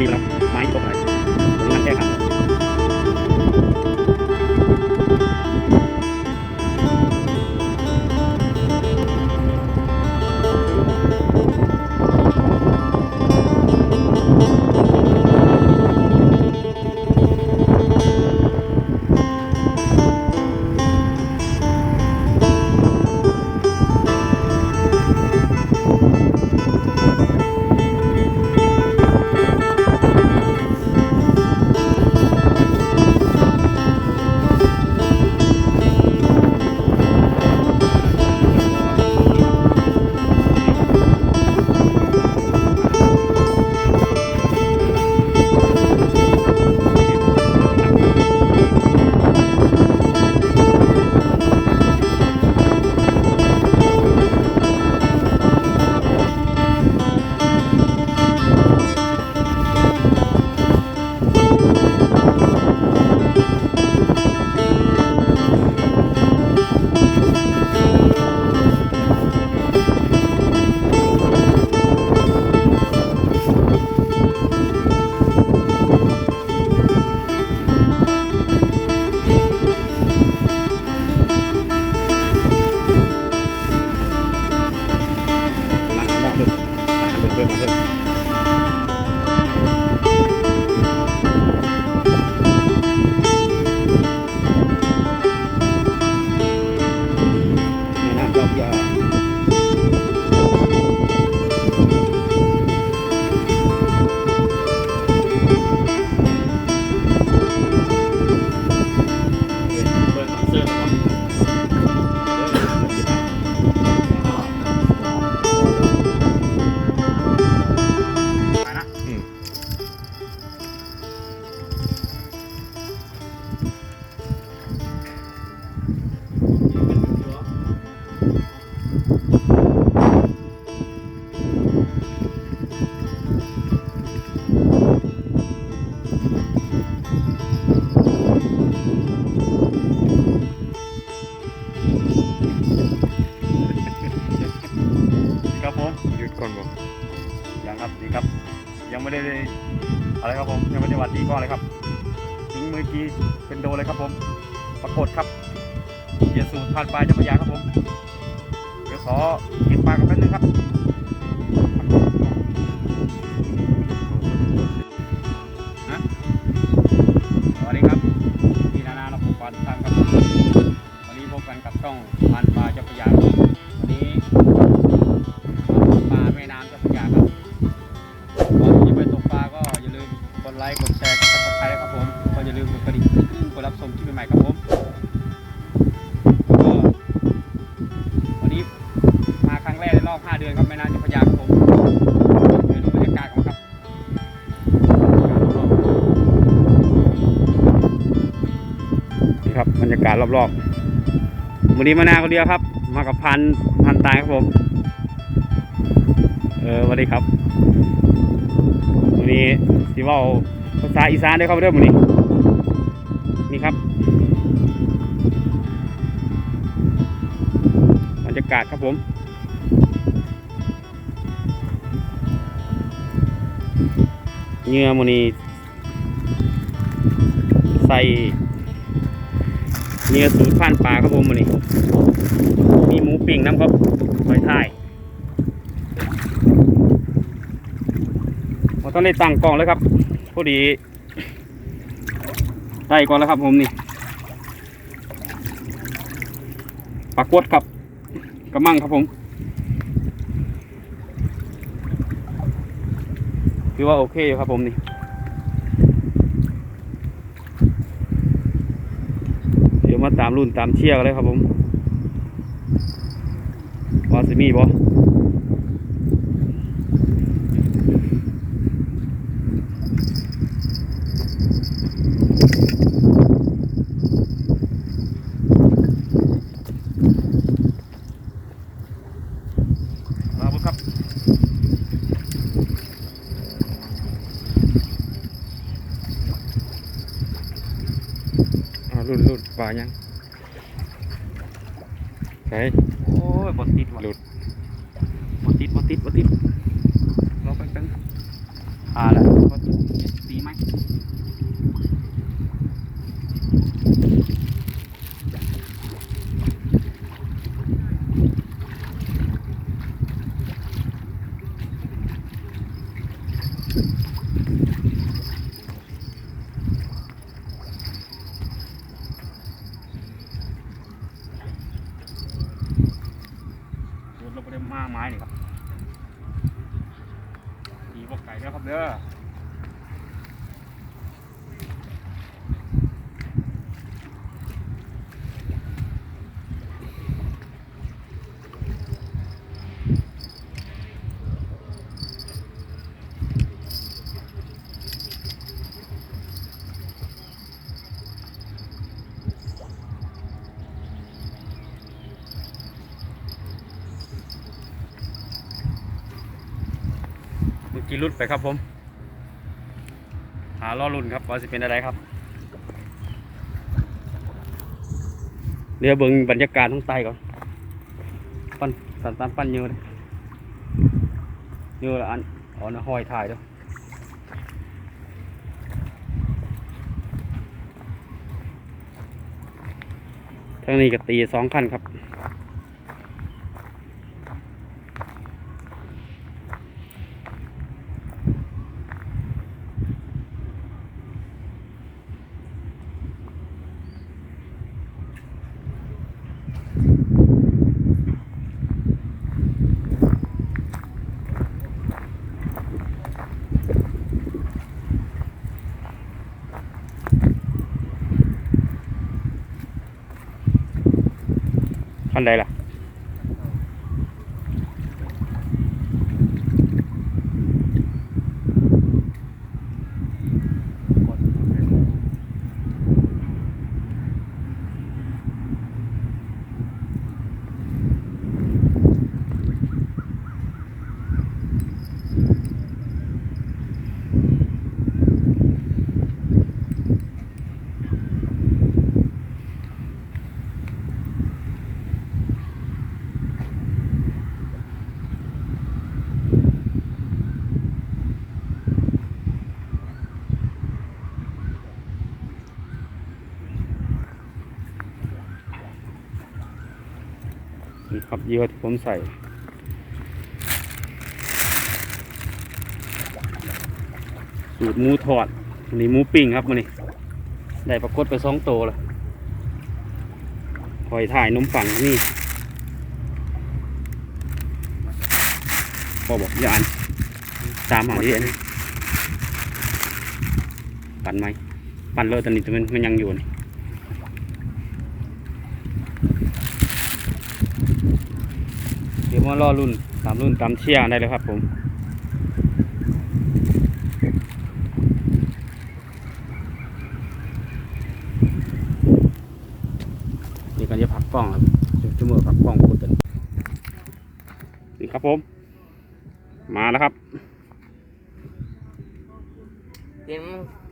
มีแล้วไม้ตกไหนตรงนั้นแก้ขั ผ่านปลายเจ้าพระยาครับผม ครับบรรยากาศรอบๆวันนี้มานาคนเดียวครับ มากับพันพันตายครับผมเออสวัสดีครับวันนี้สิว่าภาษาอีสานได้ครับเรื่องวันนี้ นี่ครับบรรยากาศครับผมเนื้อมันนี้ใส่ เนื้อสูตรผ่านปลาครับผมวันนี้มีหมูปิ้งน้ำครับหอยทายเราต้องได้ตั้งกล่องแล้วครับพอดีได้ก่อนแล้วครับผมนี่ปลากวดครับกระมังครับผมคือว่าโอเคอยู่ครับผมนี่ เดี๋ยวมาตามรุ่นตามเชียร์กันเลยครับผมว่าสิมีบ่มาบุครับอ่ารุ่นรุ่นปลายังใช่ โอ้ยบดติดว่ะ หลุด บดติดบดติดบดติดรอแป๊บนึงอ่าละบดติด เด้อครับเด้อ เมื่อกี้ รุดไปครับผม หาล่อรุ่นครับว่าจะเป็นอะไรครับเดี๋ยวเบิงบรรยากาศท้องใต้ก่อนปั้นสันตันปั้นเยอะเลยเยอะละอันอ๋อนะห้อยถ่ายด้วยทางนี้ก็ตีสองขั้นครับ ขั้นใดล่ะ นี่ครับเหยื่อที่ผมใส่ สูตรหมูทอดอันนี่หมูปิ้งครับมันนี่ได้ปรากฏไปสองโตแล้วหอยถ่ายนมปังนี่พอบอกอยานตามหาที่อันปั่นไหมปั่นเลยตอนนี้มันมันยังอยู่นี่ เดี๋ยว มารอรุ่นตามรุ่นตามเชียร์ได้เลยครับผมนี่ก็จะพักกล้องครับชั่วโมงพักกล้องกดกันนี่ครับผม มาแล้วครับเต็ม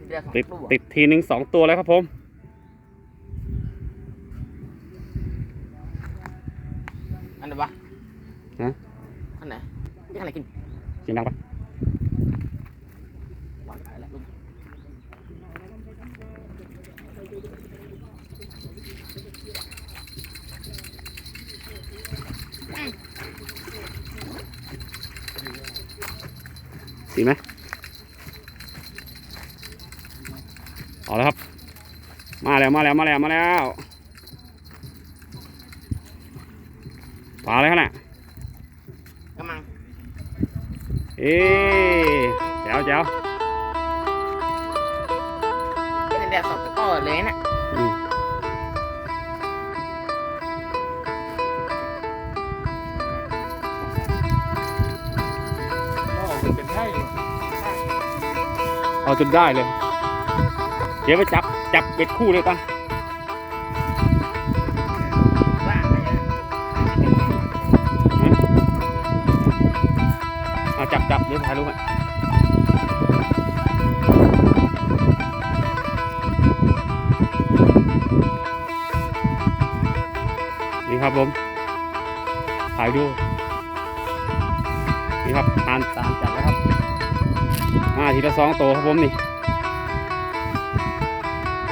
เดือดสองติดตัวติดทีหนึ่งสองตัวแล้วครับผมอันไหนวะ ฮะอันไหนยังอะไรกินเสียงดังปะหวานไปแล้วลูกดีไหมเอาแล้วครับ มาแล้วมาแล้วมาแล้วมาแล้วปลาอะไรขนาด กำลัง เอ๊แจ๋วแจ๋วเป็นเดือดสองตัวเลยนะอืมโอ้มันเป็นไข่เอาจนได้เลย เดี๋ยวไปจับจับเบ็ดคู่เลยตั้ง ถ่ายรูปให้นี่ครับผมถ่ายดู นี่ครับตามตามจับแล้วครับ มาทีละสองตัวครับผมนี่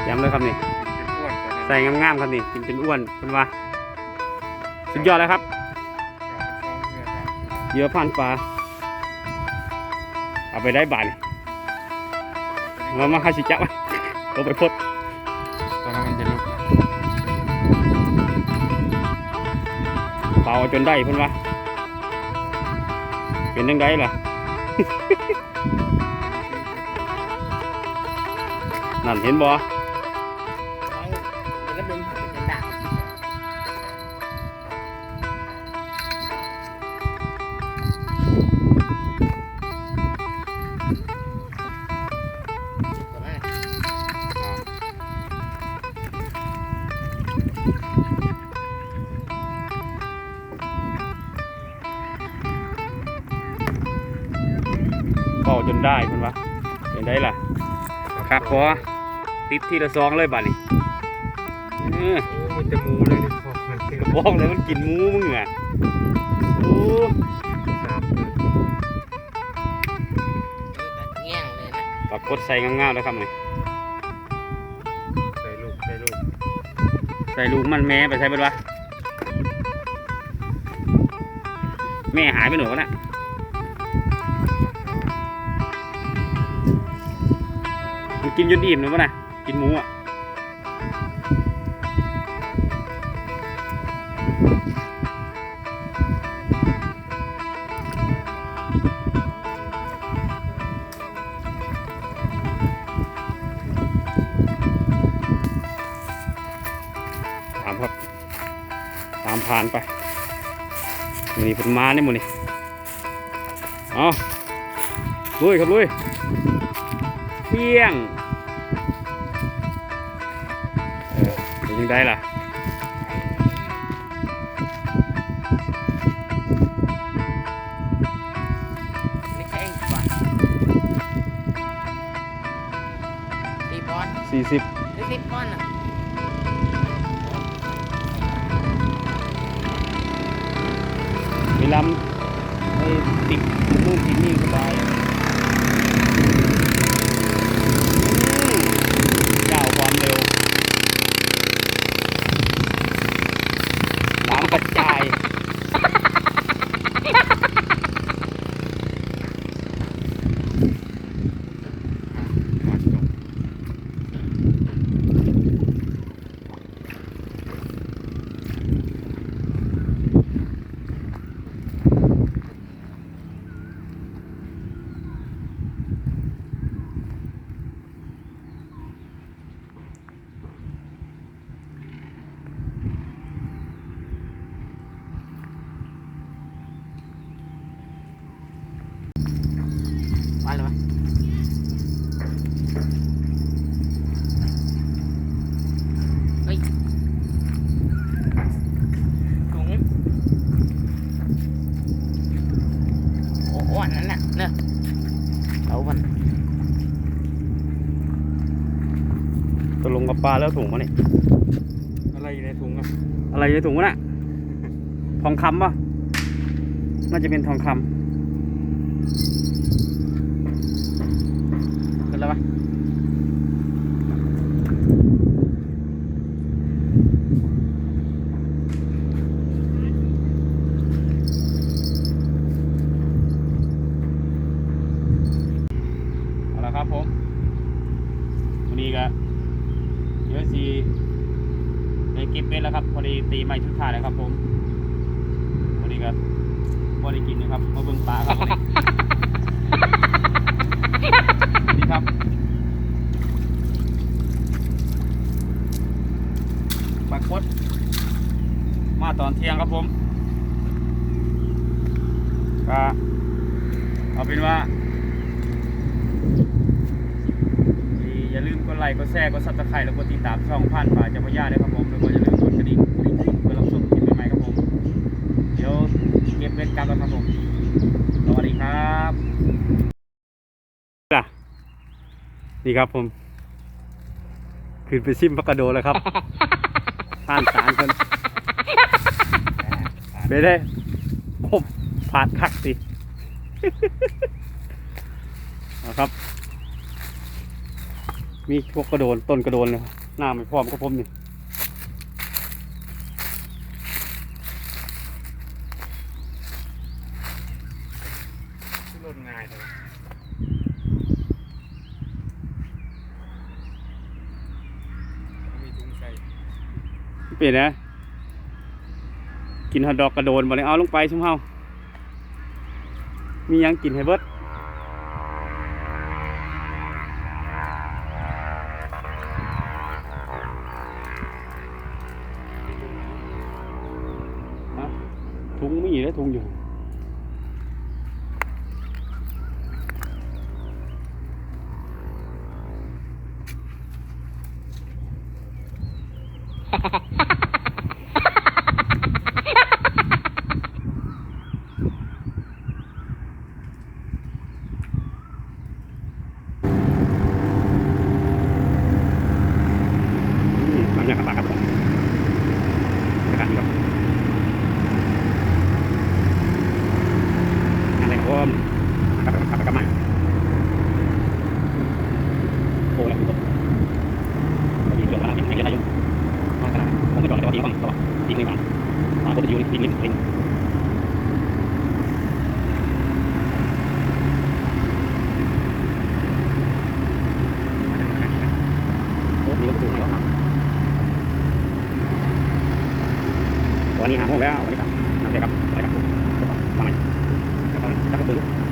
ย้ำเลยครับนี่เป็นอ้วนกว่านั้นใส่งามๆครับนี่กินเป็นอ้วนเป็นว่า สุดยอดเลยครับเหยื่อผ่านปลา เอาไปได้บานมามาคาชิจับตัวไปพดตอนนั้นมันจะลุกเป่าจนได้เพิ่นว่าเป็นยังไงล่ะ นั่นเห็นบ่ อติดทีละซองเลยบัดนี้เออโอ้มันจะมูเลยดิพอมันเป็นบอกเลยมันกินหมูมึงอะโอ้สามเงี้ยงเลยนะปรากฏใส่งามๆแล้วครับนี่ใส่ลูกใส่ลูกใส่ลูกมันแม่ไปใส่เบิดวะแม่หายไปไหนวะน่ะ กินจนอิ่มเลยวะนะกินหมูอะตามครับ ตามผ่านไปมือนี้เพิ่นมาเนี่ยมือนี้เอลุยครับลุยเที่ยง ได้ล่ะไม่ใช่บอลตีบอลสี่สิบหรือตีบอลอะเวลาไอ้ติดนู่นติดนี่สบายอืมเจ้าความเร็วน้ำกระจาย มาจบ บอลเลยวะเฮ้ยถุงโอ้โหอันนั้นน่ะเนอะเอามัน ตกลงกับ ปลาแล้วถุงมาเนี่ยอะไรอยู่ในถุงอะอะไรในถุงวะน่ะทองคำป่ะน่าจะเป็นทองคำเป็นแล้วปะ เอาละครับผม วันนี้ก็เดี๋ยวสีได้เก็บ นี้ตีไม้ชุดท้ายแล้วครับ ผมวันนี้ก็พอได้กินนะครับมาเบิ่งปลาครับวันนี้ครับปลากดมาตอนเที่ยงครับผมก็เอาเป็นว่าอย่าลืมกดไลค์กดแชร์กดซับสไครต์แล้วกดติดตามช่องผ่านป่าจ้าพระยาด้วยครับผมแล้วก็อย่าลืมกดกระดิ่งเพื่อรับชมคลิปใหม่ๆครับผม เดี๋ยวเก็บเวรกรรมแล้วครับผม สวัสดีครับจ้ะ นี่ครับผมขึ้นไปซิมพักกระโดแล้วครับผ่านสารคนไปได้คมผ่านคักสิเอาครับ มีพวกกระโดนต้นกระโดนเลยหน้าไม่พร้อมกับผมนี่ นี่นะ กินฮอทดอกกระโดนบ่เลยเอาลงไปชุ่มเฮามียังกินให้เบิดถุงไม่หยู่แล้วถุงอยู่ วันนี้หาห้องแล้ววันนี้ครับนั่นเลยครับไปครับไปครับไหมครับไปครับไปครับ